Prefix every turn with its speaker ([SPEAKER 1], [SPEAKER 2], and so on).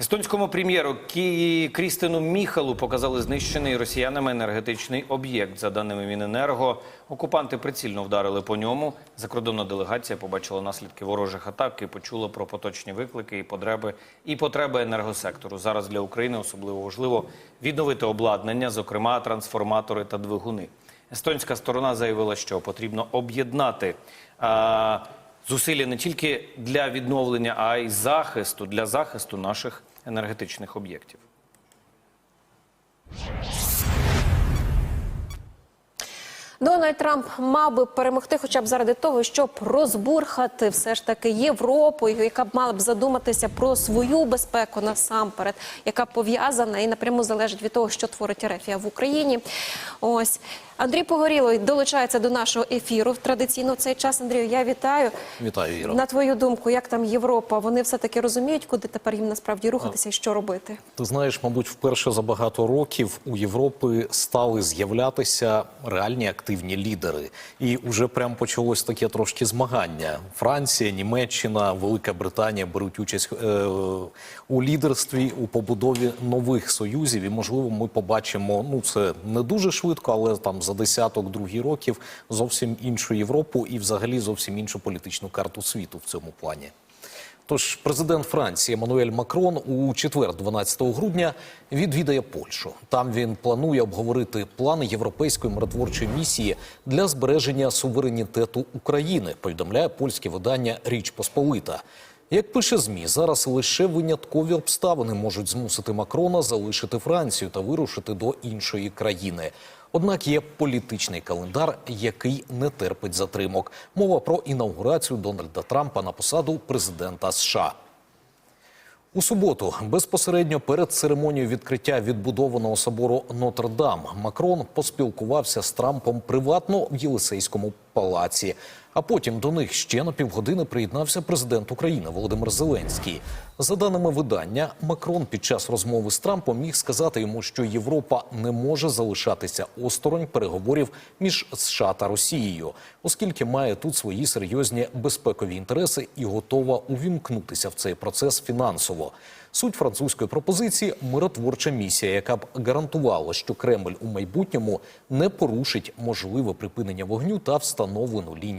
[SPEAKER 1] Естонському прем'єру Кі... Крістину Міхалу показали знищений росіянами енергетичний об'єкт. За даними Міненерго, окупанти прицільно вдарили по ньому. Закордонна делегація побачила наслідки ворожих атак і почула про поточні виклики і потреби і потреби енергосектору. Зараз для України особливо важливо відновити обладнання, зокрема трансформатори та двигуни. Естонська сторона заявила, що потрібно об'єднати. Зусилля не тільки для відновлення, а й захисту для захисту наших енергетичних об'єктів.
[SPEAKER 2] Дональд Трамп мав би перемогти, хоча б заради того, щоб розбурхати все ж таки Європу, яка б мала б задуматися про свою безпеку насамперед, яка пов'язана і напряму залежить від того, що творить Ерефія в Україні. Ось Андрій Погорілий долучається до нашого ефіру. Традиційно в цей час Андрію. Я вітаю.
[SPEAKER 3] Вітаю, Іро.
[SPEAKER 2] На твою думку, як там Європа? Вони все таки розуміють, куди тепер їм насправді рухатися і що робити?
[SPEAKER 3] Ти знаєш, мабуть, вперше за багато років у Європи стали з'являтися реальні активні лідери, і вже прям почалось таке трошки змагання. Франція, Німеччина, Велика Британія беруть участь е, у лідерстві у побудові нових союзів. І можливо, ми побачимо. Ну це не дуже швидко, але там за десяток другі років зовсім іншу Європу і взагалі зовсім іншу політичну карту світу в цьому плані. Тож президент Франції Еммануель Макрон у четвер, 12 грудня, відвідає Польщу. Там він планує обговорити плани європейської миротворчої місії для збереження суверенітету України. Повідомляє польське видання Річ Посполита. Як пише змі, зараз лише виняткові обставини можуть змусити Макрона залишити Францію та вирушити до іншої країни. Однак є політичний календар, який не терпить затримок. Мова про інаугурацію Дональда Трампа на посаду президента США. У суботу, безпосередньо перед церемонією відкриття відбудованого собору Нотр-Дам, Макрон поспілкувався з Трампом приватно в Єлисейському палаці. А потім до них ще на півгодини приєднався президент України Володимир Зеленський. За даними видання, Макрон під час розмови з Трампом міг сказати йому, що Європа не може залишатися осторонь переговорів між США та Росією, оскільки має тут свої серйозні безпекові інтереси і готова увімкнутися в цей процес фінансово. Суть французької пропозиції миротворча місія, яка б гарантувала, що Кремль у майбутньому не порушить можливе припинення вогню та встановлену лінію.